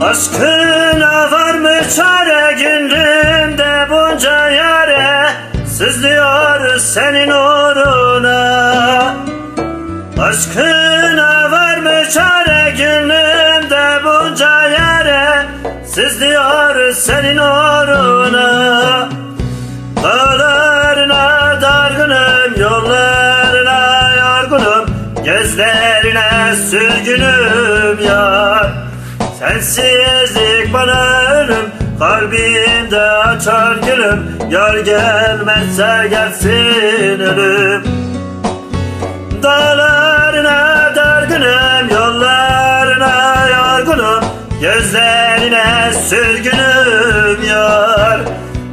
Aşkına var mı çare gönlümde bunca yare. Sızlıyor senin uğruna. Aşkına var mı çare gönlümde bunca yare. Sızlıyor senin uğruna. Dağlarına dargınım yollarına yorgunum. Gözlerine sürgünüm yar Sensizlik bana ölüm Kalbimde açan gülüm. Yar gelmezse gelsin ölüm. Dağlarına dargınım Yollarına yorgunum Gözlerine sürgünüm yar.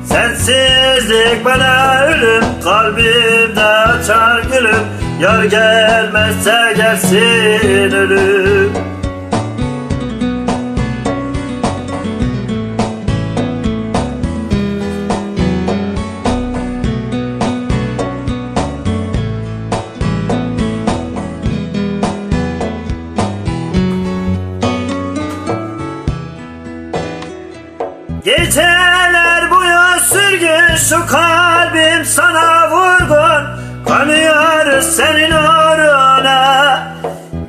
Sensizlik bana ölüm Kalbimde açan gülüm. Yar gelmezse gelsin ölüm Geceler boyu sürgün şu kalbim sana vurgun. Kanıyor senin uğruna.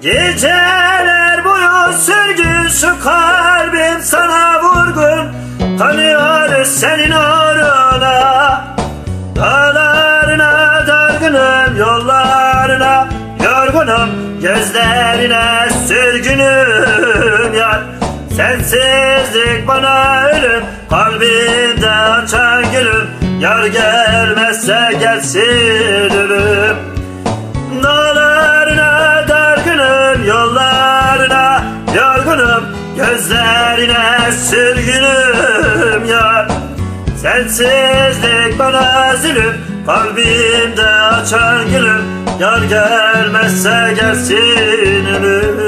Geceler boyu sürgün şu kalbim sana vurgun. Kanıyor senin uğruna. Dağlarına dargınım yollarına yorgunum. Gözlerine sürgünüm Sensizlik bana ölüm Kalbimde açan gülüm. Yar gelmezse gelsin ölüm. Dağlarına dargınım Yollarına yorgunum. Gözlerine sürgünüm yar. Sensizlik bana zulüm Kalbimde açan gülüm. Yar gelmezse gelsin ölüm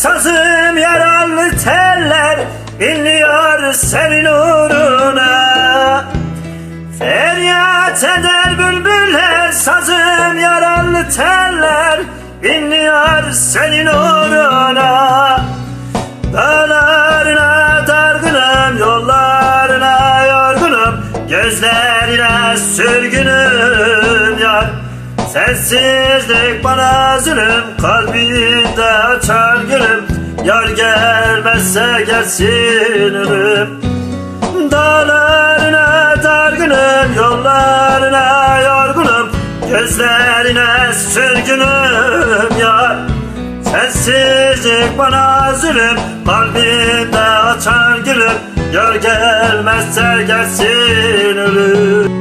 Sazım yaralı teller Dinliyor senin uğruna. Feryat eder bülbüller Sazım yaralı teller Dinliyor senin uğruna. Dağlarına dargınım Yollarına yorgunum Gözlerine sürgünüm Sensizlik bana zulüm Kalbimde açan gülüm. Yar gelmezse gelsin ölüm Dağlarına dargınım Yollarına yorgunum. Gözlerine sürgünüm yar Sensizlik bana zulüm Kalbimde açan gülüm. Yar gelmezse gelsin